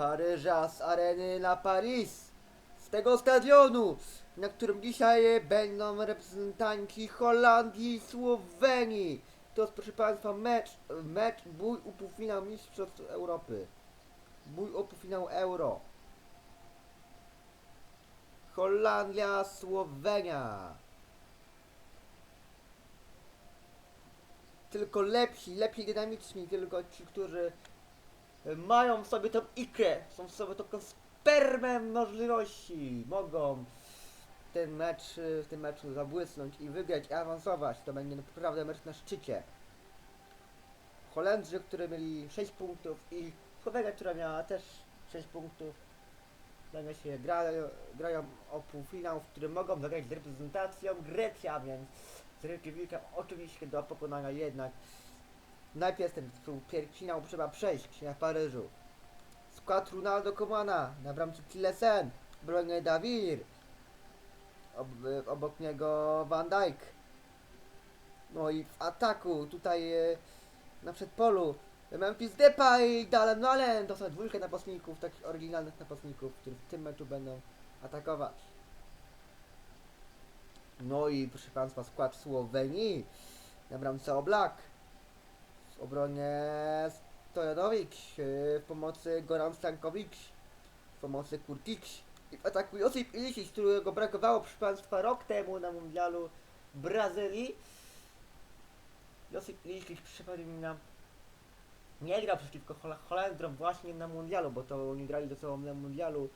Paryża, z areny La Paris, z tego stadionu, na którym dzisiaj będą reprezentanci Holandii i Słowenii. To jest, proszę Państwa, mecz, mecz, bój o półfinał Mistrzostw Europy. Bój o półfinał Euro. Holandia, Słowenia. Tylko lepsi, lepiej dynamiczni, tylko ci, którzy mają w sobie tą ikrę, są w sobie taką spermę możliwości, mogą ten mecz, w tym meczu zabłysnąć i wygrać, i awansować. To będzie naprawdę mecz na szczycie. Holendrzy, którzy mieli 6 punktów i Słowenia, która miała też 6 punktów. Będą się grają, o półfinał, w którym mogą zagrać z reprezentacją Grecja, więc z Reykjavikiem oczywiście do pokonania jednak. Najpierw ten półfinał trzeba przejść na Paryżu. Skład Ronaldo Komana, na bramce Tilesen, bronie Dawir, ob, obok niego Van Dijk. No i w ataku tutaj e, na przedpolu Memphis Depay Dalen Allen to są dwójkę napastników, takich oryginalnych napastników, którzy w tym meczu będą atakować. No i proszę Państwa skład Słowenii na bramce Oblak obronie Stojanowicz yy, w pomocy Goran Stankovic w pomocy Kurtic i w ataku Josip Ilicic, którego brakowało proszę Państwa rok temu na mundialu Brazylii. Josip Ilicic przypadł mi na nie grał przeciwko Hol Holendrom właśnie na mundialu, bo to oni grali do sobą na mundialu.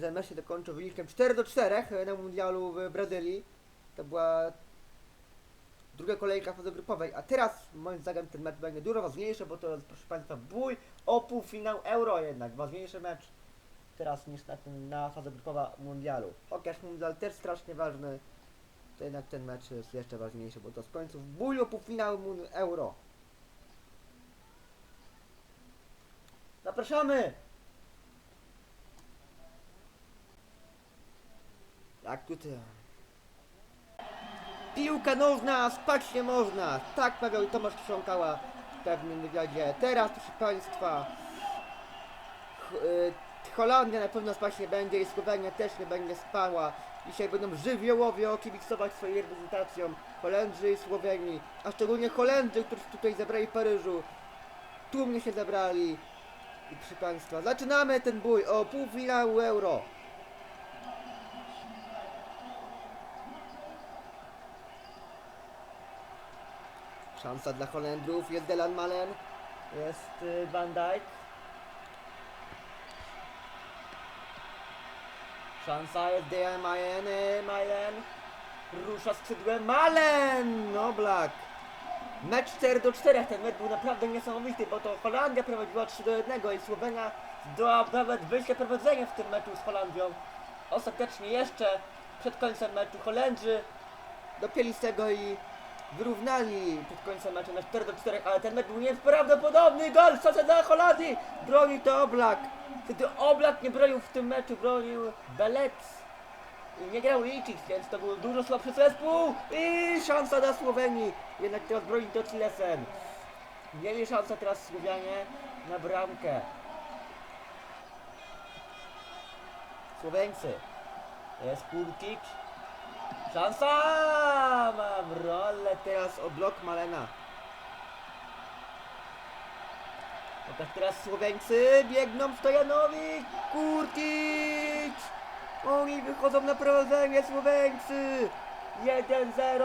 Ten mecz się dokończył wynikiem 4 do 4 na mundialu w Brazylii. To była druga kolejka fazy grupowej, a teraz moim zdaniem ten mecz będzie dużo ważniejszy, bo to jest proszę Państwa bój o półfinał Euro jednak, ważniejszy mecz teraz niż na, ten, na fazę grupowa mundialu. Chociaż mundial też strasznie ważny, to jednak ten mecz jest jeszcze ważniejszy, bo to z końców bój o półfinał Euro. Zapraszamy! Jak tutaj? Piłka nożna, spać nie można. Tak mawiał Tomasz Trząkała w pewnym wywiadzie. Teraz, proszę Państwa, y, Holandia na pewno spać nie będzie i Słowenia też nie będzie spała. Dzisiaj będą żywiołowo kibicować swoim reprezentacjom Holendrzy i Słowenii, a szczególnie Holendrzy, którzy tutaj zebrali w Paryżu. Tłumnie się zebrali. I proszę Państwa, zaczynamy ten bój o półfinał Euro. Szansa dla Holendrów, jest Delan Malen, jest y, Van Dijk. Szansa jest Dejan Malen, y, Malen. Rusza skrzydłem Malen! Oblak. Mecz 4 do 4, ten mecz był naprawdę niesamowity, bo to Holandia prowadziła 3 do 1 i Słowenia zdołała nawet wyjść na prowadzenie w tym meczu z Holandią. Ostatecznie jeszcze przed końcem meczu Holendrzy dopięli z tego i wyrównali przed końcem meczu na 4 do 4, ale ten mecz był nieprawdopodobny gol, co dla Holandii, broni to Oblak. Wtedy Oblak nie bronił w tym meczu, bronił Belec. I nie grał Liczyk, więc to był dużo słabszy zespół i szansa dla Słowenii. Jednak teraz broni to Cilesen. Mieli szansę teraz Słowianie na bramkę. Słoweńcy. Jest Kurkic. Szansa! Mam rolę teraz o blok Malena. Chociaż teraz Słoweńcy biegną Stojanowi. Kurkic! Oni wychodzą na prowadzenie Słoweńcy! 1-0!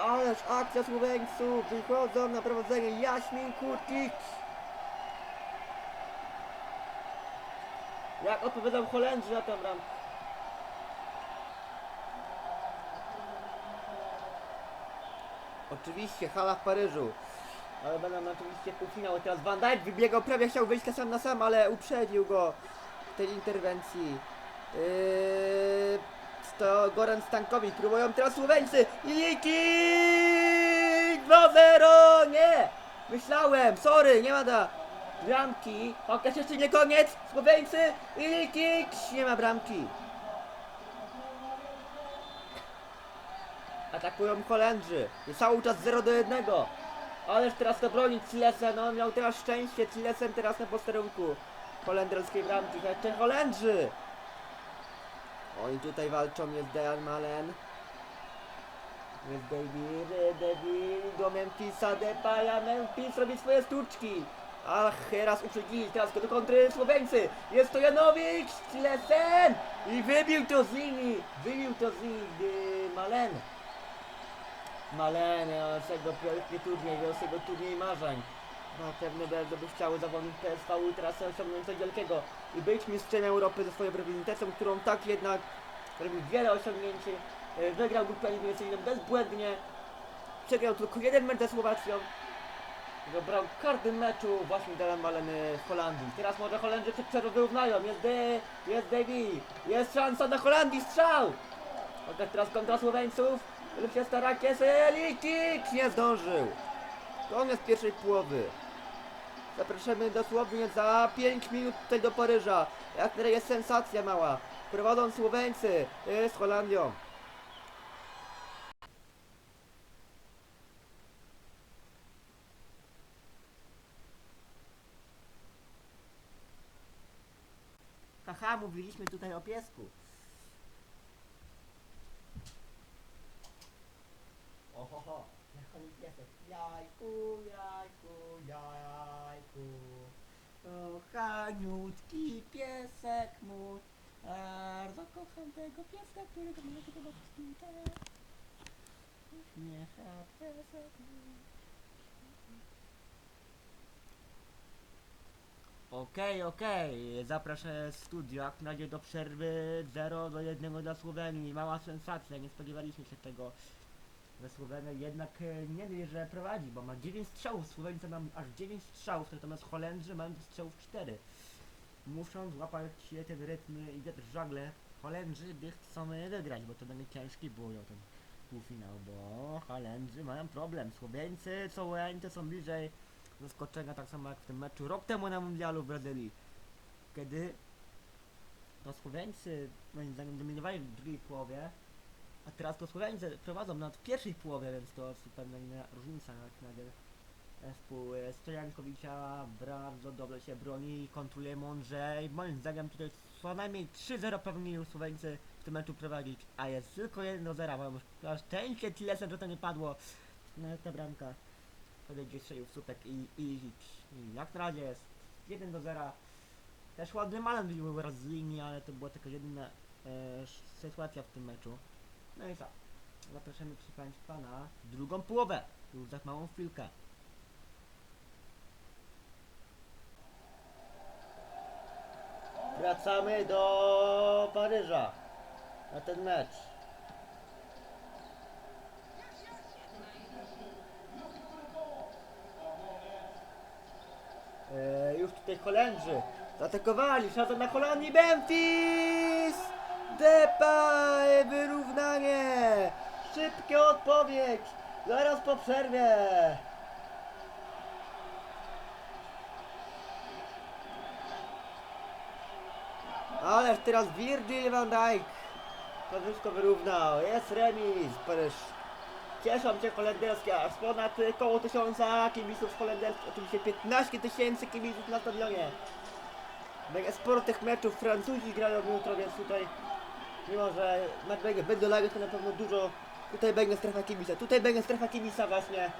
Ależ akcja Słoweńców! Wychodzą na prowadzenie Jaśmin Kurkic! Jak odpowiadał Holendrzy na tę bramkę? Oczywiście, hala w Paryżu. Ale będą oczywiście półfinał. Teraz Van Dijk wybiegał, prawie chciał wyjść sam na sam, ale uprzedził go w tej interwencji. Yy, to Goran Stankowic. Próbują teraz Słoweńcy. Liki! 2-0! Nie! Myślałem, sorry, nie ma da bramki. Chociaż jeszcze nie koniec. Słoweńcy. Liki! Nie ma bramki. Atakują Holendrzy. Cały czas 0 do 1. Ależ teraz to broni Cilesen, on miał teraz szczęście, Cilesen teraz na posterunku holenderskiej bramki, jeszcze Holendrzy! Oni tutaj walczą, jest Dejan Malen. Jest David, David do Memphisa, Depaya, Memphis robi swoje sztuczki. Ach, teraz uprzedzili, teraz do kontry Słoweńcy. Jest to Janowicz, Cilesen! I wybił to z linii, wybił to z y, Malen. Malen, z tego piękny turniej, z tego turniej marzeń. Na pewno bardzo by chciały zawodnik PSV teraz osiągnąć coś wielkiego i być mistrzem Europy ze swoją reprezentacją, którą tak jednak robił wiele osiągnięć. E, Wygrał grupę eliminacyjną bezbłędnie. Przegrał tylko jeden mecz ze Słowacją. Wybrał w każdym meczu właśnie Delan Malen e, w Holandii. Teraz może Holendrzy przerwą wyrównają. Jest De, jest Davy. Jest szansa na Holandii, strzał! Chociaż teraz kontra Słoweńców. Lub się stara Kieselikic nie zdążył. Koniec pierwszej połowy. Zapraszamy dosłownie za 5 minut tutaj do Paryża. Jak teraz jest sensacja mała. Prowadzą Słoweńcy y, z Holandią. Haha, mówiliśmy tutaj o piesku. Ohoho, jak on piesek. Jajku, jajku, jajku. Kochaniutki piesek mój. Bardzo kocham tego pieska, którego mnie tylko wszystkim Uśmiecha piesek mój. Okej, okej, zapraszam studio, jak na razie do przerwy 0 do 1 dla Słowenii, mała sensacja, nie spodziewaliśmy się tego, że Słowenia jednak e, nie wie, że prowadzi, bo ma 9 strzałów, Słoweńcy mają aż 9 strzałów, natomiast Holendrzy mają strzałów 4. Muszą złapać się ten rytm i w żagle, Holendrzy by chcą wygrać, bo to będzie ciężki bój o ten półfinał, bo Holendrzy mają problem, Słoweńcy, Słoweńcy są bliżej zaskoczenia, tak samo jak w tym meczu rok temu na mundialu w Brazylii, kiedy to Słoweńcy moim zdaniem dominowali w drugiej połowie, a teraz to Słoweńcy prowadzą w pierwszej połowie, więc to zupełnie inna różnica jak nagle zespół Stojankowicza bardzo dobrze się broni, kontroluje mądrze i moim zdaniem tutaj co najmniej 3-0 powinni Słoweńcy w tym meczu prowadzić, a jest tylko 1-0, bo już szczęście Tilesen, że to nie padło. No, ta bramka wtedy gdzieś strzelił słupek i, i, i jak na razie jest 1 do 0 też ładny Malan był raz z linii, ale to była tylko jedyna e, sytuacja w tym meczu no i co zapraszamy proszę Państwa na drugą połowę już za małą chwilkę Wracamy do Paryża na ten mecz. E, już tutaj Holendrzy zaatakowali, szansa na Holandii, Memphis! Depay, wyrównanie! Szybka odpowiedź, zaraz po przerwie. Ależ teraz Virgil van Dijk to wszystko wyrównał. Jest remis, Paryż. Cieszą się holenderskie, aż ponad koło tysiąca kibiców holenderskich, oczywiście 15 tysięcy kibiców na stadionie. Będzie sporo tych meczów, Francuzi grają jutro, więc tutaj, mimo że mecz będzie Bendolagi, to na pewno dużo, tutaj będzie strefa kibica, tutaj będzie strefa kibica właśnie,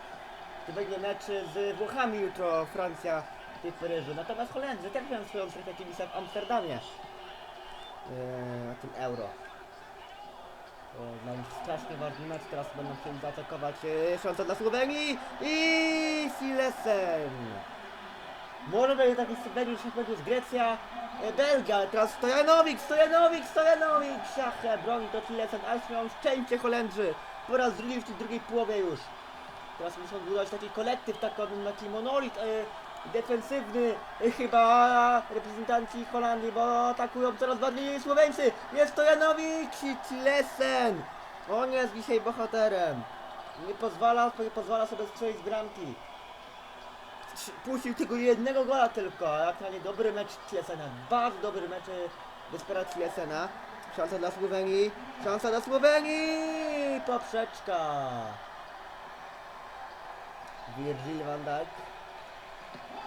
tu będzie mecz z Włochami jutro, Francja i Paryżu, natomiast Holendrzy też mają swoją strefę kibica w Amsterdamie, eee, na tym Euro. Nich strasznie ważny mecz, teraz będą chcieli zaatakować e, szansa dla Słowenii i Silesen. Może będzie taki jak będzie z Grecja, e, Belgia, teraz Stojanowicz, Stojanowicz, Stojanowicz, Siachę, broni to Silesen, ale mają szczęście Holendrzy, po raz drugi w tej drugiej połowie już. Teraz muszą budować taki kolektyw, taki, taki monolit e, defensywny, e, chyba reprezentanci Holandii, bo atakują coraz bardziej Słoweńcy. Jest to Janowicz i Tilesen. On jest dzisiaj bohaterem. Nie pozwala, nie pozwala sobie strzelić bramki. Puścił tylko jednego gola tylko, a jak na nie dobry mecz Tilesena. Bardzo dobry mecz e, Desperacji Tilesena. Szansa dla Słowenii, szansa dla Słowenii! Poprzeczka! Virgil van Dijk.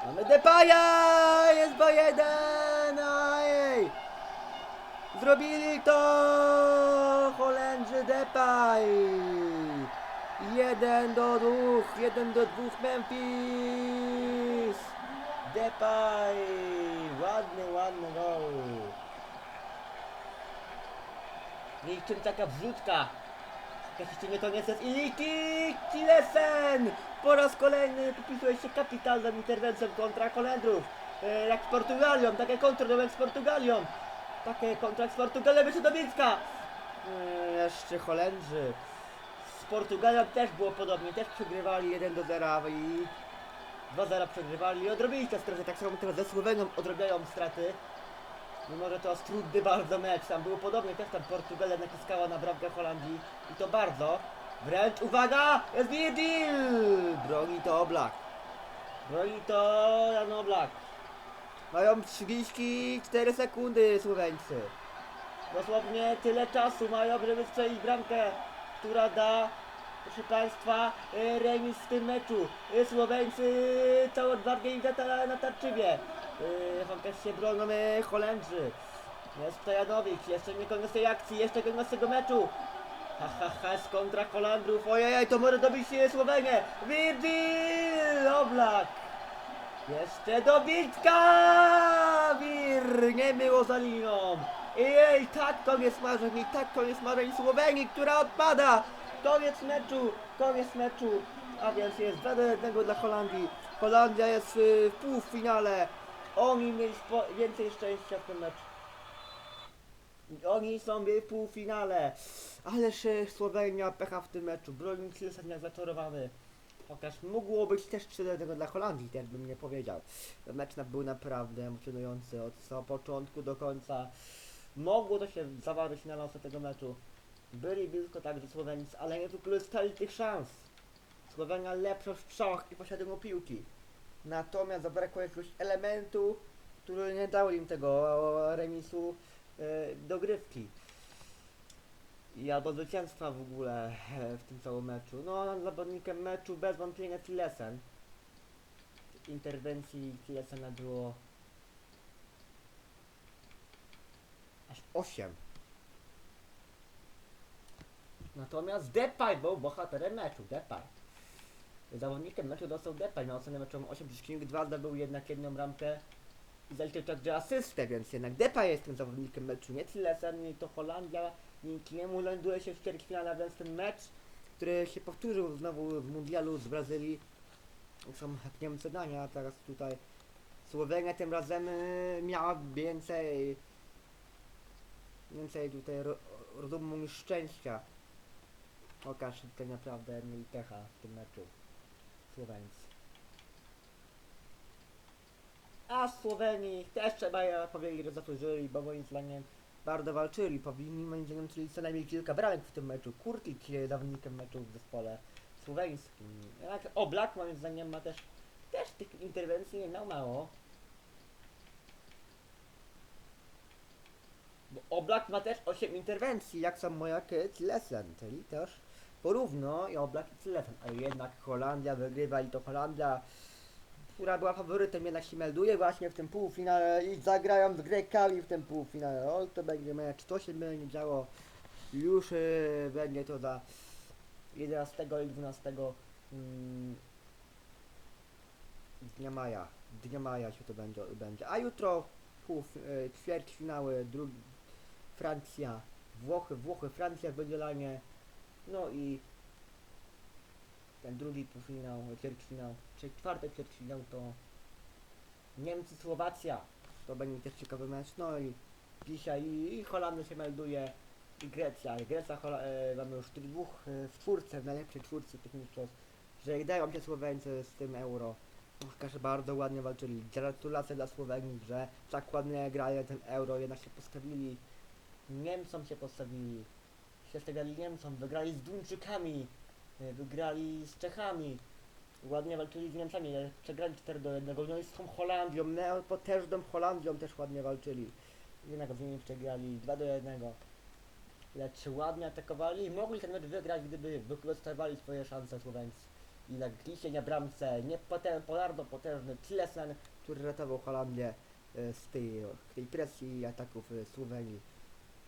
Mamy Depaya! Jest bo jeden! Zrobili to! Holendrzy Depay! Jeden do dwóch, jeden do dwóch Memphis! Depay! Ładny, ładny gol! Niczym taka wrzutka! Jeszcze nie koniec jest Iliki Kilesen! Po raz kolejny popisuje się kapitalną interwencją kontra Holendrów. E, jak z Portugalią, takie kontry jak z Portugalią. Takie kontra jak z Portugalią jeszcze do. E, jeszcze Holendrzy. Portugalią też było podobnie, też przegrywali 1 do 0 i 2-0 przegrywali i odrobili te straty, tak samo teraz ze Słowenią odrobiają straty. Mimo, że to jest trudny bardzo mecz, tam było podobnie, też tam Portugalia naciskała na bramkę Holandii i to bardzo. Wręcz, uwaga, jest Virgil! Broni to Oblak. Broni to Jan Oblak. Mają 34 sekundy Słoweńcy. Dosłownie tyle czasu mają, żeby strzelić bramkę, która da, proszę Państwa, e, remis w tym meczu. E, Słoweńcy całą organizację na tarczywie. E, Chociaż się bronią e, Holendrzy. Jest Stojanowicz, jeszcze nie koniec tej akcji, jeszcze koniec tego meczu. Ha, ha, ha, jest kontra Holandrów. Ojej, to może dobić się Słowenię. Virgil Oblak. Jeszcze dobitka! Wir! Nie było za linią. Ej, tak koniec marzeń i tak koniec marzeń Słowenii, która odpada. Koniec meczu, koniec meczu. A więc jest 2 do 1 dla Holandii. Holandia jest w półfinale. Oni mieli więcej szczęścia w tym meczu. Oni są w półfinale. Ależ e, Słowenia pecha w tym meczu. Bronił Kilsen jak zaczarowany. Chociaż mogło być też 3 do 1 dla Holandii, też bym nie powiedział. Mecz był naprawdę emocjonujący od początku do końca. Mogło to się zawarzyć na losy tego meczu. Byli blisko także Słowenicy, ale nie wykorzystali tych szans. Słowenia lepsza w strzałach i posiadaniu piłki. Natomiast zabrakło jakiegoś elementu, który nie dał im tego remisu e, dogrywki. I albo zwycięstwa w ogóle e, w tym całym meczu. No, zawodnikiem meczu bez wątpienia Tilesen. Interwencji Tilesena było aż 8. Natomiast Depay był bohaterem meczu, Depay. Zawodnikiem meczu dostał Depay na ocenę meczową 8,2, zdobył jednak jedną bramkę i zaliczył także asystę, więc jednak Depay jest tym zawodnikiem meczu, nie Tilesen, nie to Holandia, dzięki niemu ląduje się w ćwierćfinale, więc ten mecz, który się powtórzył znowu w mundialu z Brazylii, są Niemcy dania, a teraz tutaj Słowenia tym razem y, miała więcej więcej tutaj ro, rozumu niż szczęścia. Okaż tutaj naprawdę mieli pecha w tym meczu. Słoweńcy. A Słowenii też trzeba ja powiedzieć, że zasłużyli, bo moim zdaniem bardzo walczyli. Powinni moim zdaniem czyli co najmniej kilka bramek w tym meczu. Kurtik jest zawodnikiem meczu w zespole słoweńskim. Jak Oblak moim zdaniem ma też też tych interwencji nie miał mało. Bo Oblak ma też 8 interwencji, jak samo jak Tilesen, czyli też porówno i Oblak i Tilesen, ale jednak Holandia wygrywa i to Holandia, która była faworytem, jednak się melduje właśnie w tym półfinale i zagrają z Grekami w tym półfinale. O, to będzie mecz, to się będzie działo, już yy, będzie to za 11 i 12 mm, dnia maja, dnia maja się to będzie, będzie. a jutro pół, yy, ćwierćfinały, drugi, Francja, Włochy, Włochy, Francja w no i ten drugi półfinał, ćwierćfinał, czy czwarty ćwierćfinał to Niemcy, Słowacja, to będzie też ciekawy mecz, no i dzisiaj i, i Holandia się melduje i Grecja, Grecja, Hola, e, mamy już dwóch e, w czwórce, w najlepszej czwórce tych mistrzostw, że jak dają się Słoweńcy z tym euro, Łukasz bardzo ładnie walczyli, gratulacje dla Słowenii, że tak ładnie grają ten euro, jednak się postawili Niemcom się postawili. Się stawiali Niemcom, wygrali z Duńczykami, e, wygrali z Czechami. Ładnie walczyli z Niemcami, przegrali 4 do 1. No i z tą Holandią, neopotężną Holandią też ładnie walczyli. Jednak z nimi przegrali 2 do 1. Lecz ładnie atakowali i mogli ten mecz wygrać, gdyby wykorzystywali swoje szanse Słoweńcy. Leglisie na bramce, niepotem, polarno potężny Tilesen, który ratował Holandię e, z tej, tej presji i ataków e, Słowenii.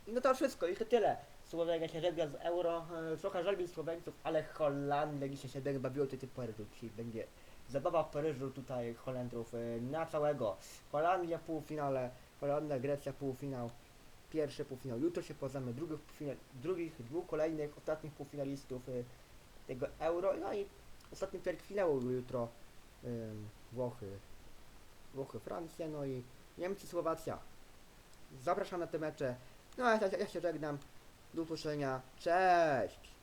No to wszystko, i to tyle. Słowenia się żegna z euro, e, trochę żal mi Słoweńców, ale Holandia dzisiaj się będzie bawiło tutaj w Paryżu. Dzisiaj będzie zabawa w Paryżu tutaj Holendrów e, na całego. Holandia w półfinale, Holandia, Grecja półfinał, pierwszy półfinał. Jutro się poznamy drugich, drugich dwóch kolejnych, ostatnich półfinalistów e, tego euro. No i ostatni ćwierćfinału jutro Włochy, Włochy, Francja, no i Niemcy, Słowacja. Zapraszam na te mecze. No a ja, ja się żegnam. Do usłyszenia. Cześć!